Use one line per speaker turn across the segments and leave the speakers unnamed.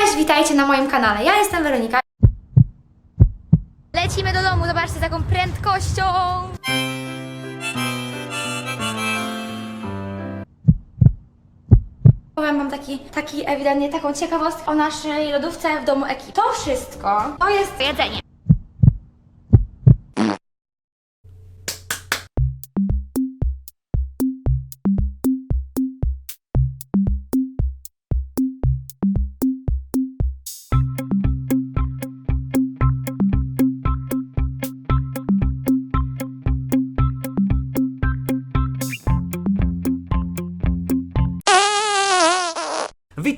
Cześć, witajcie na moim kanale. Ja jestem Weronika. Lecimy do domu, zobaczcie z jaką prędkością. Powiem wam taki, taki ewidentnie taką ciekawostkę o naszej lodówce w domu ekipy. To wszystko to jest jedzenie.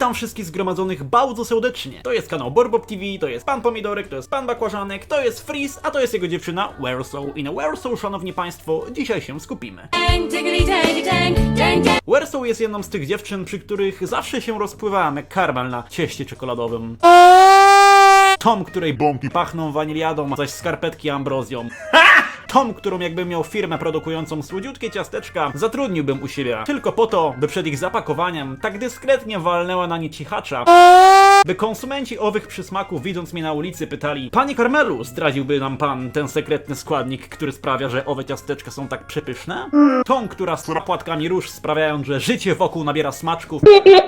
Witam wszystkich zgromadzonych bardzo serdecznie. To jest kanał Borbob TV, to jest Pan Pomidorek, to jest Pan Bakłażanek, to jest Freeze, a to jest jego dziewczyna Wersow. I na Wersow, szanowni państwo, dzisiaj się skupimy. Wersow jest jedną z tych dziewczyn, przy których zawsze się rozpływałem jak karmel na cieście czekoladowym. Tom, której bombki pachną waniliadą, zaś skarpetki ambrozją. Tom, którą jakbym miał firmę produkującą słodziutkie ciasteczka, zatrudniłbym u siebie. Tylko po to, by przed ich zapakowaniem tak dyskretnie walnęła na nie cichacza, by konsumenci owych przysmaków widząc mnie na ulicy pytali Panie Karmelu, zdradziłby nam pan ten sekretny składnik, który sprawia, że owe ciasteczka są tak przepyszne? Tą, która z płatkami róż sprawiają, że życie wokół nabiera smaczków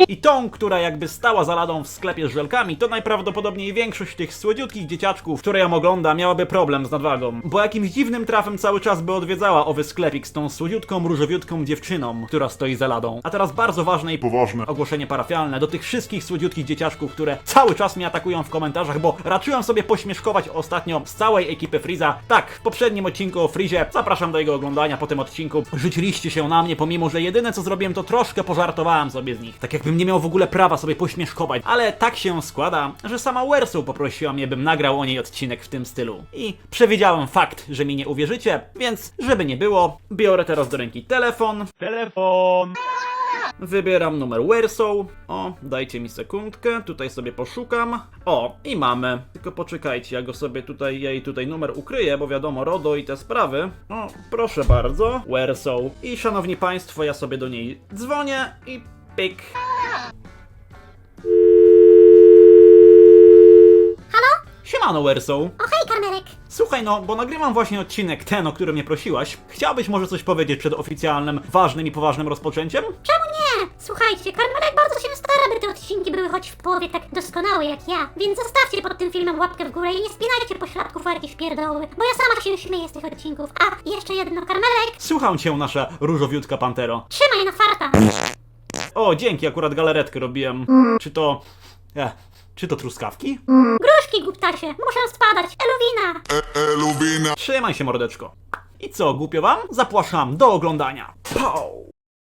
i tą, która jakby stała za ladą w sklepie z żelkami, to najprawdopodobniej większość tych słodziutkich dzieciaczków, które ją ogląda, miałaby problem z nadwagą, bo jakimś dziwnym trafem cały czas by odwiedzała owy sklepik z tą słodziutką, różowiutką dziewczyną, która stoi za ladą. A teraz bardzo ważne i
Poważne.
ogłoszenie parafialne do tych wszystkich słodziutkich dzieciaczków, które cały czas mnie atakują w komentarzach, bo raczyłem sobie pośmieszkować ostatnio z całej ekipy Freeza. Tak, w poprzednim odcinku o Freezie, zapraszam do jego oglądania po tym odcinku. Życiliście się na mnie, pomimo że jedyne co zrobiłem to troszkę pożartowałem sobie z nich. Tak jakbym nie miał w ogóle prawa sobie pośmieszkować. Ale tak się składa, że sama Wersu poprosiła mnie, bym nagrał o niej odcinek w tym stylu. I przewidziałem fakt, że mi nie uwierzycie, więc żeby nie było, biorę teraz do ręki telefon,
Telefon.
Wybieram numer Wersow. O, dajcie mi sekundkę, tutaj sobie poszukam. O, i mamy. Tylko poczekajcie, ja go sobie tutaj, jej tutaj numer ukryję, bo wiadomo, RODO i te sprawy. O, proszę bardzo, Wersow. I szanowni państwo, ja sobie do niej dzwonię i pyk.
Halo?
Siemano, Wersow.
O hej, Karmelek!
Słuchaj, no, bo nagrywam właśnie odcinek ten, o który mnie prosiłaś. Chciałbyś może coś powiedzieć przed oficjalnym, ważnym i poważnym rozpoczęciem?
Czemu nie? Słuchajcie, Karmelek bardzo się stara, by te odcinki były choć w połowie tak doskonałe jak ja. Więc zostawcie pod tym filmem łapkę w górę i nie spinajcie pośladków o jakieś pierdoły, bo ja sama się śmieję z tych odcinków. A, jeszcze jedno, Karmelek,
Słucham cię, nasza różowiutka pantero.
trzymaj na farta!
O, dzięki, akurat galaretkę robiłem. Czy to... E, czy to truskawki?
Gruszki, głuptasie, muszę spadać, eluwina!
Eluwina.
Trzymaj się, mordeczko. I co, głupio wam? Zapłaszam do oglądania. Pow!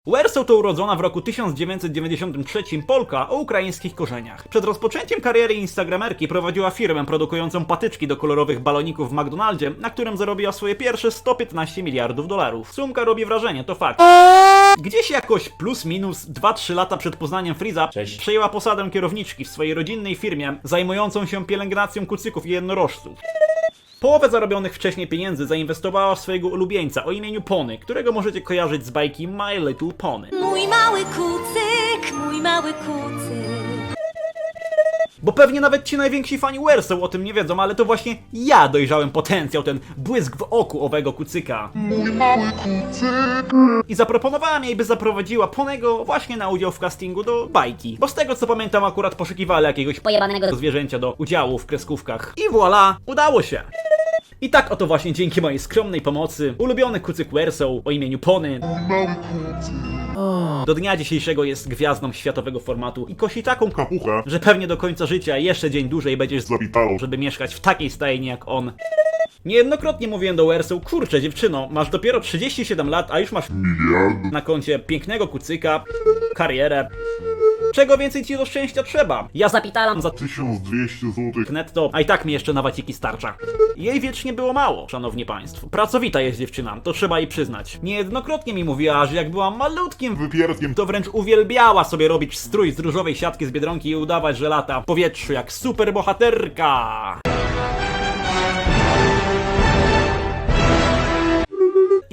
Wersow to urodzona w roku 1993 Polka o ukraińskich korzeniach. Przed rozpoczęciem kariery instagramerki prowadziła firmę produkującą patyczki do kolorowych baloników w McDonaldzie, na którym zarobiła swoje pierwsze 115 miliardów dolarów. Sumka robi wrażenie, to fakt. Gdzieś jakoś plus minus 2-3 lata przed poznaniem Freeza przejęła posadę kierowniczki w swojej rodzinnej firmie zajmującą się pielęgnacją kucyków i jednorożców. Połowę zarobionych wcześniej pieniędzy zainwestowała w swojego ulubieńca o imieniu Pony, którego możecie kojarzyć z bajki My Little Pony.
Mój mały kucyk, mój mały kucyk.
Bo pewnie nawet ci najwięksi fani Wersow o tym nie wiedzą, ale to właśnie ja dojrzałem potencjał, ten błysk w oku owego kucyka. I zaproponowałem jej, by zaprowadziła Ponego właśnie na udział w castingu do bajki. Bo z tego co pamiętam, akurat poszukiwali jakiegoś
Pojebanego
zwierzęcia do udziału w kreskówkach. I voilà, udało się! I tak oto właśnie dzięki mojej skromnej pomocy ulubiony kucyk Wersow o imieniu Pony do dnia dzisiejszego jest gwiazdą światowego formatu i kosi taką
Kapuchę.
że pewnie do końca życia jeszcze dzień dłużej będziesz z
Zawitało.
żeby mieszkać w takiej stajni jak on. Niejednokrotnie mówiłem do Wersow, kurczę dziewczyno, masz dopiero 37 lat, a już masz
Miliard.
na koncie pięknego kucyka, karierę. Czego więcej ci do szczęścia trzeba? Ja zapitalam za
1200 złotych.
netto, a i tak mi jeszcze na waciki starcza. Jej wiecznie było mało, szanowni państwo. Pracowita jest dziewczyna, to trzeba jej przyznać. Niejednokrotnie mi mówiła, że jak byłam malutkim
Wypiertkiem.
to wręcz uwielbiała sobie robić strój z różowej siatki z Biedronki i udawać, że lata w powietrzu jak superbohaterka.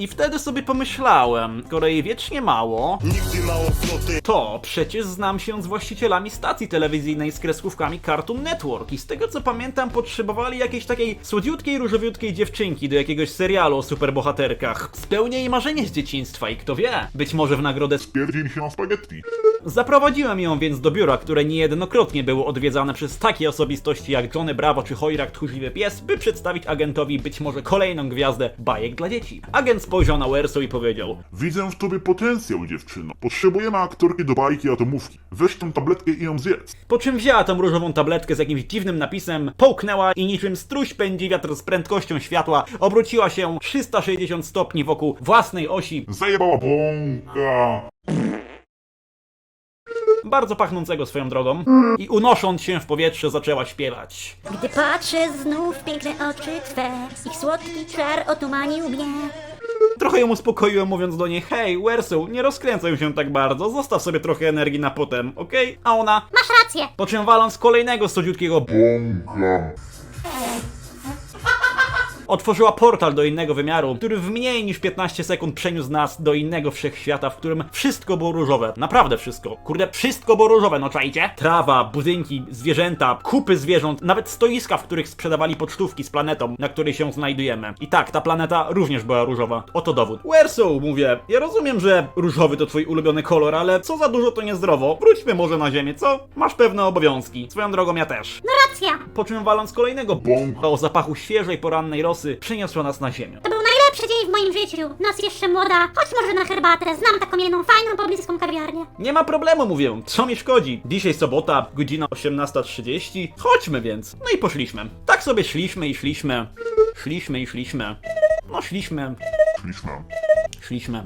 I wtedy sobie pomyślałem, skoro jej wiecznie mało,
Nigdy mało floty.
to przecież znam się z właścicielami stacji telewizyjnej z kreskówkami Cartoon Network i z tego co pamiętam potrzebowali jakiejś takiej słodziutkiej, różowiutkiej dziewczynki do jakiegoś serialu o superbohaterkach. Spełnię jej marzenie z dzieciństwa i kto wie, być może w nagrodę
Pierdziel się na spaghetti.
Zaprowadziłem ją więc do biura, które niejednokrotnie było odwiedzane przez takie osobistości jak Johnny Bravo czy Hoirak Tchórzliwy Pies, by przedstawić agentowi być może kolejną gwiazdę bajek dla dzieci. Agent spojrzał na Werso i powiedział
Widzę w tobie potencjał, dziewczyno. Potrzebujemy aktorki do bajki atomówki. Weź tą tabletkę i ją zjedz.
Po czym wzięła tą różową tabletkę z jakimś dziwnym napisem, połknęła i niczym struś pędzi wiatr z prędkością światła, obróciła się 360 stopni wokół własnej osi,
Zajebała bąka.
bardzo pachnącego swoją drogą, i unosząc się w powietrze zaczęła śpiewać.
Gdy patrzę znów w piękne oczy Twe, ich słodki czar otumanił mnie.
Trochę ją uspokoiłem mówiąc do niej, hej, Wersu, nie rozkręcaj się tak bardzo, zostaw sobie trochę energii na potem, okej? A ona,
Masz rację!
po czym waląc kolejnego stodziutkiego
Bąka.
Otworzyła portal do innego wymiaru, który w mniej niż 15 sekund przeniósł nas do innego wszechświata, w którym wszystko było różowe. Naprawdę wszystko. Kurde, wszystko było różowe, no czajcie? Trawa, budynki, zwierzęta, kupy zwierząt, nawet stoiska, w których sprzedawali pocztówki z planetą, na której się znajdujemy. I tak, ta planeta również była różowa. Oto dowód. Wersow, mówię, ja rozumiem, że różowy to twój ulubiony kolor, ale co za dużo to niezdrowo. Wróćmy może na ziemię, co? Masz pewne obowiązki. Swoją drogą ja też.
No racja!
Po czym waląc kolejnego
Bąk.
o zapachu świeżej porannej rosy, przyniosła nas na ziemię.
To był najlepszy dzień w moim życiu. Nas jeszcze młoda. Chodź może na herbatę. Znam taką jedną fajną, pobliską kawiarnię.
Nie ma problemu, mówię, co mi szkodzi? Dzisiaj sobota, godzina 18.30. Chodźmy więc. No i poszliśmy. Tak sobie szliśmy i szliśmy. Szliśmy i szliśmy. No szliśmy,
Szliśmy.
szliśmy.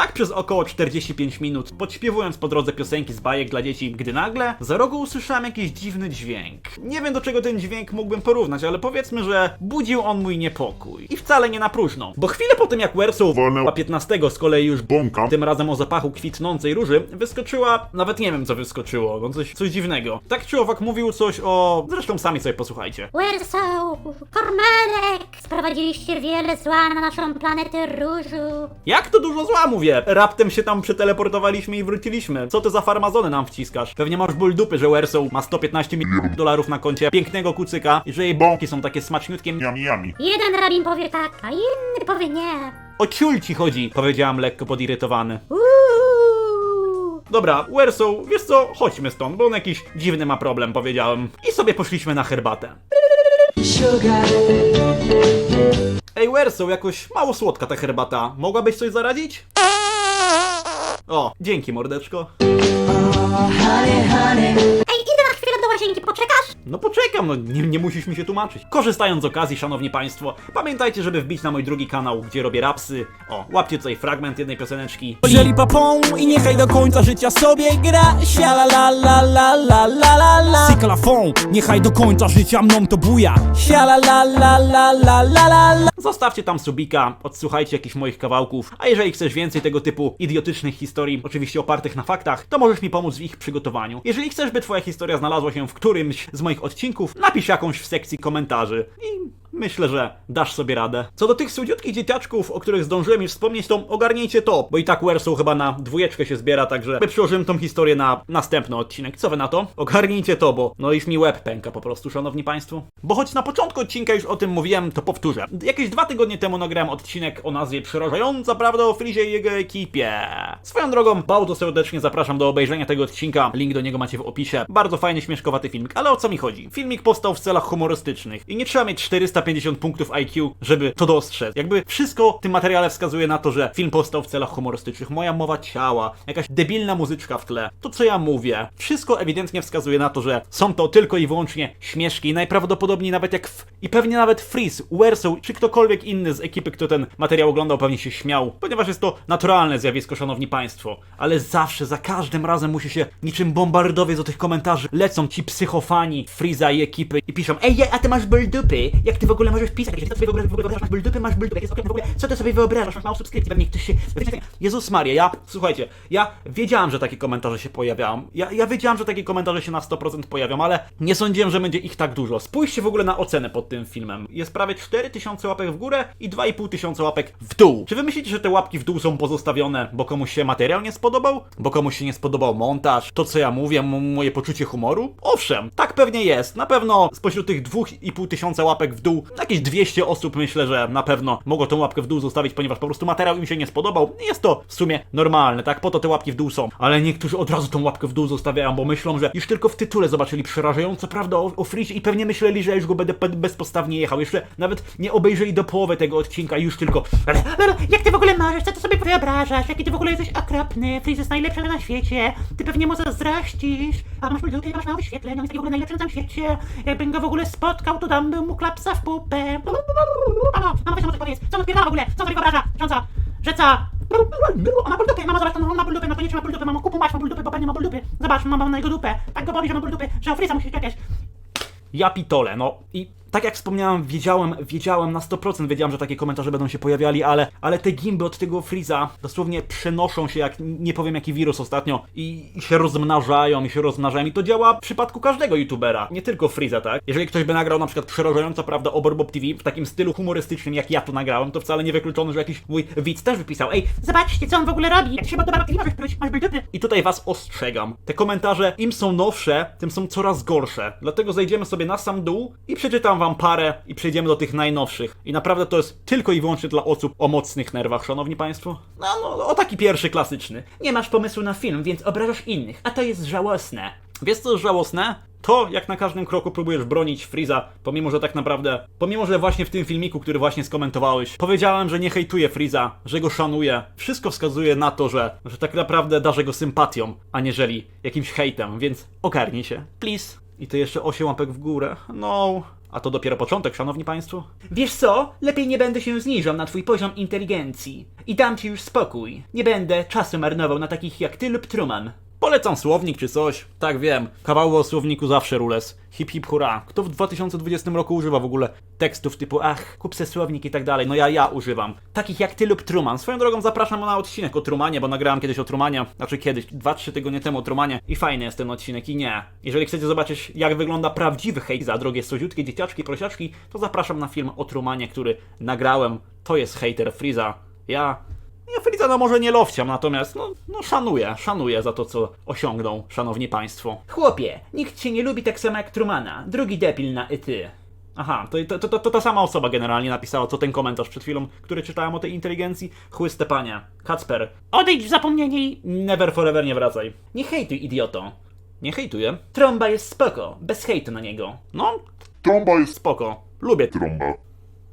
Tak przez około 45 minut, podśpiewując po drodze piosenki z bajek dla dzieci, gdy nagle za rogu usłyszałem jakiś dziwny dźwięk. Nie wiem do czego ten dźwięk mógłbym porównać, ale powiedzmy, że budził on mój niepokój. I wcale nie na próżno. Bo chwilę po tym jak Wersow
Walnęła
15 z kolei już
bąka.
tym razem o zapachu kwitnącej róży, wyskoczyła, nawet nie wiem co wyskoczyło, no coś, coś dziwnego. Tak czy owak mówił coś o... Zresztą sami sobie posłuchajcie.
Wersow, Kormelek! Sprowadziliście wiele zła na naszą planetę różu.
Jak to dużo zła mówię? Raptem się tam przeteleportowaliśmy i wróciliśmy. Co ty za farmazony nam wciskasz? Pewnie masz ból dupy, że Wersow ma 115 milionów dolarów na koncie, pięknego kucyka i że jej bąki są takie smaczniutkie.
Yami yami.
Jeden rabin powie tak, a inny powie nie.
O ciul ci chodzi, powiedziałam lekko podirytowany.
Uuu.
Dobra, Wersow, wiesz co, chodźmy stąd, bo on jakiś dziwny ma problem, powiedziałem. I sobie poszliśmy na herbatę. Ej, Wersow, jakoś mało słodka ta herbata. Mogłabyś coś zaradzić? O, dzięki, mordeczko.
Ej, idę na chwilę do łazienki, poczekasz?
No poczekam, no nie, nie musisz mi się tłumaczyć. Korzystając z okazji, szanowni państwo, pamiętajcie, żeby wbić na mój drugi kanał, gdzie robię rapsy. O, łapcie tutaj fragment jednej pioseneczki.
Jeżeli papą i niechaj do końca życia sobie gra Sia la la la la la la la la Cyklafon, niechaj do końca życia mną to buja Sia la la la la la la la la
Zostawcie tam subika, odsłuchajcie jakichś moich kawałków, a jeżeli chcesz więcej tego typu idiotycznych historii, oczywiście opartych na faktach, to możesz mi pomóc w ich przygotowaniu. Jeżeli chcesz, by twoja historia znalazła się w którymś z moich odcinków, napisz jakąś w sekcji komentarzy i myślę, że dasz sobie radę. Co do tych słodziutkich dzieciaczków, o których zdążyłem już wspomnieć, to ogarnijcie to, bo i tak Wersow chyba na dwójeczkę się zbiera, także my przyłożymy tą historię na następny odcinek. Co wy na to? Ogarnijcie to, bo no już mi łeb pęka po prostu, szanowni państwo. Bo choć na początku odcinka już o tym mówiłem, to powtórzę. Jakieś dwa tygodnie temu nagrałem odcinek o nazwie Przerażająca prawda o Frizie i jego ekipie. Swoją drogą, bardzo serdecznie zapraszam do obejrzenia tego odcinka. Link do niego macie w opisie. Bardzo fajny, śmieszkowaty filmik, ale o co mi chodzi? Filmik powstał w celach humorystycznych i nie trzeba mieć 450 punktów IQ, żeby to dostrzec. Jakby wszystko w tym materiale wskazuje na to, że film powstał w celach humorystycznych. Moja mowa ciała, jakaś debilna muzyczka w tle, to co ja mówię. Wszystko ewidentnie wskazuje na to, że są to tylko i wyłącznie śmieszki najprawdopodobniej nawet jak w... i pewnie nawet Freeze, Wersow czy ktokolwiek inny z ekipy, kto ten materiał oglądał, pewnie się śmiał, ponieważ jest to naturalne zjawisko, szanowni państwo. Ale zawsze, za każdym razem musi się niczym bombardowiec do tych komentarzy lecą ci psychofani Freeza i ekipy i piszą Ej, a ty masz ból dupy? Jak ty w ogóle możesz pisać? Co ty sobie w ogóle, w ogóle wyobrażasz? Masz ból dupy, masz ból dupy, jak jest w ogóle. Co ty sobie wyobrażasz? Masz mało subskrypcji, pewnie ktoś się... Jezus Maria, ja, słuchajcie, ja wiedziałem, że takie komentarze się pojawiają. Ja, ja wiedziałem, że takie komentarze się na 100% pojawią, ale nie sądziłem, że będzie ich tak dużo. Spójrzcie w ogóle na ocenę pod tym filmem. Jest prawie 4000 łapek w górę i 2500 łapek w dół. Czy wy myślicie, że te łapki w dół są pozostawione, bo komuś się materiał nie spodobał? Bo komuś się nie spodobał montaż? To, co ja mówię, moje poczucie humoru? Owszem, tak pewnie jest. Na pewno spośród tych 2,5 tysiąca łapek w dół, jakieś 200 osób myślę, że na pewno mogło tą łapkę w dół zostawić, ponieważ po prostu materiał im się nie spodobał. Jest to w sumie normalne, tak? Po to te łapki w dół są. Ale niektórzy od razu tą łapkę w dół zostawiają, bo myślą, że już tylko w tytule zobaczyli przerażająco prawdę o, o i pewnie myśleli, że już go będę bezpostawnie jechał. Jeszcze nawet nie obejrzeli do połowy tego odcinka, już tylko.
Jak ty w ogóle możesz? Co ty sobie wyobrażasz? Jaki ty w ogóle jesteś okropny? Freeze jest najlepszy na świecie. Ty pewnie mu zazdrościsz. A masz dupie, masz małe wyświetleń. On jest w ogóle najlepszy na świecie. Jakbym go w ogóle spotkał, to dam mu klapsa w pupę. Mamo, mamo, weź mu coś powiedz. Co on odpierdala w ogóle? Co on sobie wyobraża? Rządza, że co? On ma ból dupy, mama zobacz, on ma ból dupy, no koniecznie ma ból dupy, kupu masz, ma ból dupy, bo pewnie ma ból dupy. Zobacz, mama ma na jego dupę. Tak go boli, że ma ból że o Freeza musi czepiać.
Ja pitole, no i tak jak wspomniałem, wiedziałem, wiedziałem na 100% wiedziałem, że takie komentarze będą się pojawiali, ale, ale te gimby od tego Freeza dosłownie przenoszą się jak nie powiem jaki wirus ostatnio i, i się rozmnażają, i się rozmnażają i to działa w przypadku każdego youtubera, nie tylko Freeza, tak? Jeżeli ktoś by nagrał na przykład przerażająca prawda o Borbob TV w takim stylu humorystycznym jak ja to nagrałem, to wcale nie wykluczone, że jakiś mój widz też wypisał, ej,
Zobaczcie, co on w ogóle robi. Jak się podoba, nie możesz próć, masz ból dupy.
i tutaj was ostrzegam. Te komentarze, im są nowsze, tym są coraz gorsze. Dlatego zejdziemy sobie na sam dół i przeczytam wam parę i przejdziemy do tych najnowszych. I naprawdę to jest tylko i wyłącznie dla osób o mocnych nerwach, szanowni państwo. No, no, o taki pierwszy klasyczny.
Nie masz pomysłu na film, więc obrażasz innych, a to jest żałosne.
Wiesz co jest żałosne? To, jak na każdym kroku próbujesz bronić Freeza, pomimo że tak naprawdę, pomimo że właśnie w tym filmiku, który właśnie skomentowałeś, powiedziałem, że nie hejtuję Freeza, że go szanuję. Wszystko wskazuje na to, że, że tak naprawdę darzę go sympatią, aniżeli jakimś hejtem, więc ogarnij się, please. I to jeszcze 8 łapek w górę. No, a to dopiero początek, szanowni państwo.
Wiesz co? Lepiej nie będę się zniżał na twój poziom inteligencji. I dam ci już spokój. Nie będę czasu marnował na takich jak ty lub Truman.
Polecam słownik czy coś. Tak wiem, kawały o słowniku zawsze rules. Hip hip hurra. Kto w 2020 roku używa w ogóle tekstów typu ach, kup se słownik i tak dalej? No ja, ja używam. Takich jak ty lub Truman. Swoją drogą zapraszam na odcinek o Trumanie, bo nagrałem kiedyś o Trumanie. Znaczy kiedyś, 2-3 tygodnie temu o Trumanie. I fajny jest ten odcinek i nie. Jeżeli chcecie zobaczyć jak wygląda prawdziwy hejt za drogie soziutkie dzieciaczki, prosiaczki, to zapraszam na film o Trumanie, który nagrałem. To jest hater Freeza. Ja ja Friza no może nie lowciam, natomiast no, no szanuję, szanuję za to, co osiągnął, szanowni państwo.
Chłopie, nikt cię nie lubi tak samo jak Trumana. Drugi debil na ty.
Aha, to, to, to, to ta sama osoba generalnie napisała, co ten komentarz przed chwilą, który czytałem o tej inteligencji. Chłyste panie. Kacper.
Odejdź w zapomnienie i...
Never forever nie wracaj.
Nie hejtuj, idioto.
Nie hejtuję.
Trąba jest spoko, bez hejtu na niego.
No,
Trąba jest
spoko. Lubię
trąba.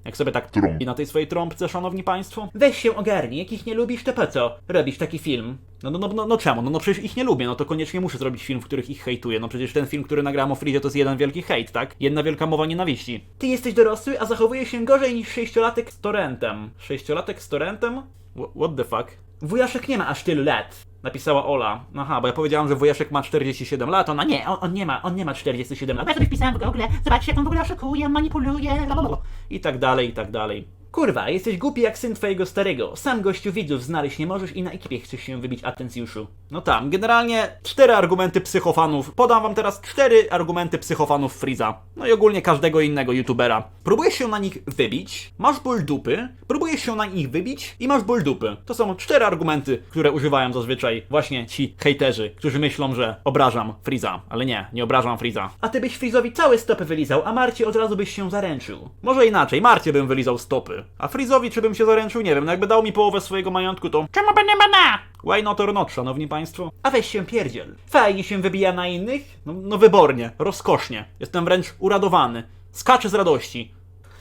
Jak sobie tak
Trąb.
i na tej swojej trąbce, szanowni państwo.
Weź się ogarnij, jak ich nie lubisz, to po co robisz taki film?
No, no, no, no, no czemu? No, no przecież ich nie lubię, no to koniecznie muszę zrobić film, w których ich hejtuję. No przecież ten film, który nagrałem o Frizie, to jest jeden wielki hejt, tak? Jedna wielka mowa nienawiści.
Ty jesteś dorosły, a zachowujesz się gorzej niż sześciolatek
Z torentem. Sześciolatek z torentem? Wh- What the fuck?
Wujaszek nie ma aż tylu lat.
Napisała Ola. Aha, bo ja powiedziałem, że wujaszek ma 47 lat, ona
nie, on, on nie ma, on nie ma 47 lat. Ja sobie wpisałem w Google, zobaczcie jak on w ogóle oszukuje, manipuluje, lalalala.
I tak dalej, i tak dalej.
Kurwa, jesteś głupi jak syn twojego starego. Sam gościu widzów znaleźć nie możesz i na ekipie chcesz się wybić atencjuszu.
No tam, generalnie cztery argumenty psychofanów. Podam wam teraz cztery argumenty psychofanów Freeza. No i ogólnie każdego innego youtubera. Próbujesz się na nich wybić, masz ból dupy, próbujesz się na nich wybić i masz ból dupy. To są cztery argumenty, które używają zazwyczaj właśnie ci hejterzy, którzy myślą, że obrażam Freeza. Ale nie, nie obrażam Freeza.
A ty byś Frizowi całe stopy wylizał, a Marcie od razu byś się zaręczył.
Może inaczej, Marcie bym wylizał stopy. A Freezowi czy bym się zaręczył, nie wiem, no jakby dał mi połowę swojego majątku, to
Czemu by nie bana?
why not or not, szanowni państwo?
A weź się pierdziel. Fajnie się wybija na innych?
No, no wybornie, rozkosznie. Jestem wręcz uradowany. Skaczę z radości.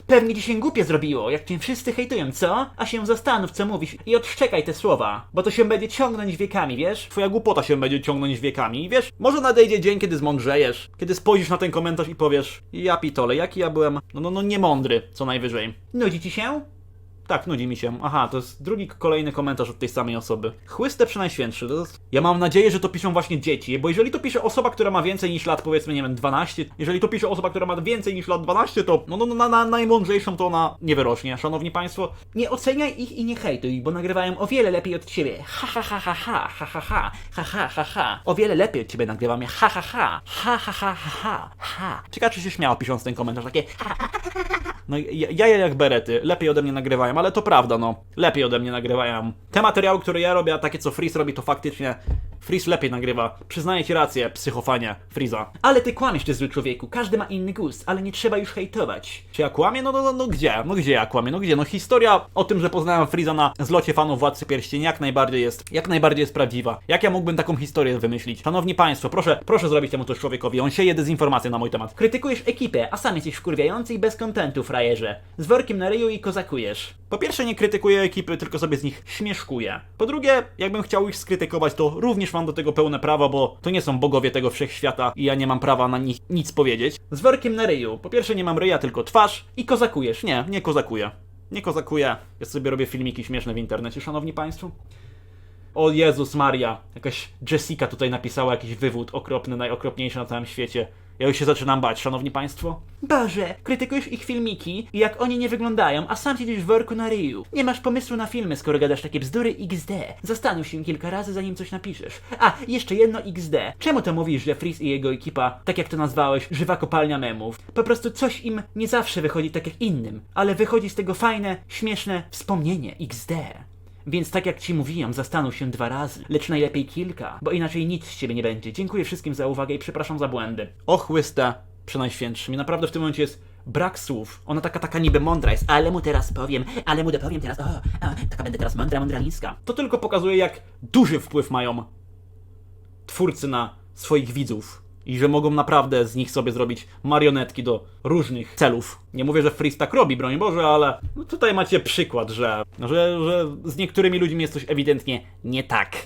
Pewnie ci się głupie zrobiło, jak cię wszyscy hejtują, co? A się zastanów, co mówisz i odszczekaj te słowa, bo to się będzie ciągnąć wiekami, wiesz?
Twoja głupota się będzie ciągnąć wiekami wiesz, może nadejdzie dzień, kiedy zmądrzejesz, kiedy spojrzysz na ten komentarz i powiesz ja pitole, jaki ja byłem, no no no niemądry, co najwyżej.
Nudzi ci się?
Tak, nudzi mi się. Aha, to jest drugi kolejny komentarz od tej samej osoby. Chłyste przynajświętszy. To jest... Ja mam nadzieję, że to piszą właśnie dzieci, bo jeżeli to pisze osoba, która ma więcej niż lat, powiedzmy, nie wiem, 12, jeżeli to pisze osoba, która ma więcej niż lat 12, to no, no, no na, na najmądrzejszą to ona nie wyrośnie. Szanowni Państwo, nie oceniaj ich i nie hejtuj, bo nagrywają o wiele lepiej od ciebie. Ha ha ha ha ha ha ha ha ha ha ha ha. O wiele lepiej od ciebie nagrywam ja. Ha ha ha ha ha ha ha ha ha. Ciekawe, czy się śmiało pisząc ten komentarz, takie ha no ja, jaja jak berety, lepiej ode mnie nagrywają, ale to prawda, no. Lepiej ode mnie nagrywają. Te materiały, które ja robię, a takie co Freeze robi, to faktycznie Freeze lepiej nagrywa. Przyznaję ci rację, psychofanie Freeza. Ale ty kłamiesz, ty zły człowieku. Każdy ma inny gust, ale nie trzeba już hejtować. Czy ja kłamię? No, no, no, no gdzie? No gdzie ja kłamię? No gdzie? No historia o tym, że poznałem Freeza na zlocie fanów Władcy Pierścieni jak najbardziej jest, jak najbardziej jest prawdziwa. Jak ja mógłbym taką historię wymyślić? Szanowni Państwo, proszę, proszę zrobić temu też człowiekowi. On sieje dezinformację na mój temat. Krytykujesz ekipę, a sam jesteś wkurwiający i bez kontentu, frajerze. Z workiem na ryju i kozakujesz. Po pierwsze, nie krytykuję ekipy, tylko sobie z nich śmieszkuję. Po drugie, jakbym chciał ich skrytykować, to również mam do tego pełne prawo, bo to nie są bogowie tego wszechświata i ja nie mam prawa na nich nic powiedzieć. Z workiem na ryju. Po pierwsze, nie mam ryja, tylko twarz i kozakujesz. Nie, nie kozakuję. Nie kozakuję. Ja sobie robię filmiki śmieszne w internecie, szanowni państwo. O Jezus Maria, jakaś Jessica tutaj napisała jakiś wywód okropny, najokropniejszy na całym świecie. Ja już się zaczynam bać, szanowni państwo. Boże, krytykujesz ich filmiki i jak oni nie wyglądają, a sam siedzisz w worku na ryju. Nie masz pomysłu na filmy, skoro gadasz takie bzdury XD. Zastanów się kilka razy, zanim coś napiszesz. A, jeszcze jedno XD. Czemu to mówisz, że Freeze i jego ekipa, tak jak to nazwałeś, żywa kopalnia memów? Po prostu coś im nie zawsze wychodzi tak jak innym, ale wychodzi z tego fajne, śmieszne wspomnienie XD. Więc tak jak ci mówiłem, zastanów się dwa razy, lecz najlepiej kilka, bo inaczej nic z ciebie nie będzie. Dziękuję wszystkim za uwagę i przepraszam za błędy. Och, łysta, przynajświętszy. Mi naprawdę w tym momencie jest brak słów. Ona taka, taka niby mądra jest, ale mu teraz powiem, ale mu dopowiem teraz, o, o taka będę teraz mądra, mądralińska. To tylko pokazuje, jak duży wpływ mają twórcy na swoich widzów. I że mogą naprawdę z nich sobie zrobić marionetki do różnych celów. Nie mówię, że Freeze tak robi, broń Boże, ale no tutaj macie przykład, że, że, że z niektórymi ludźmi jest coś ewidentnie nie tak.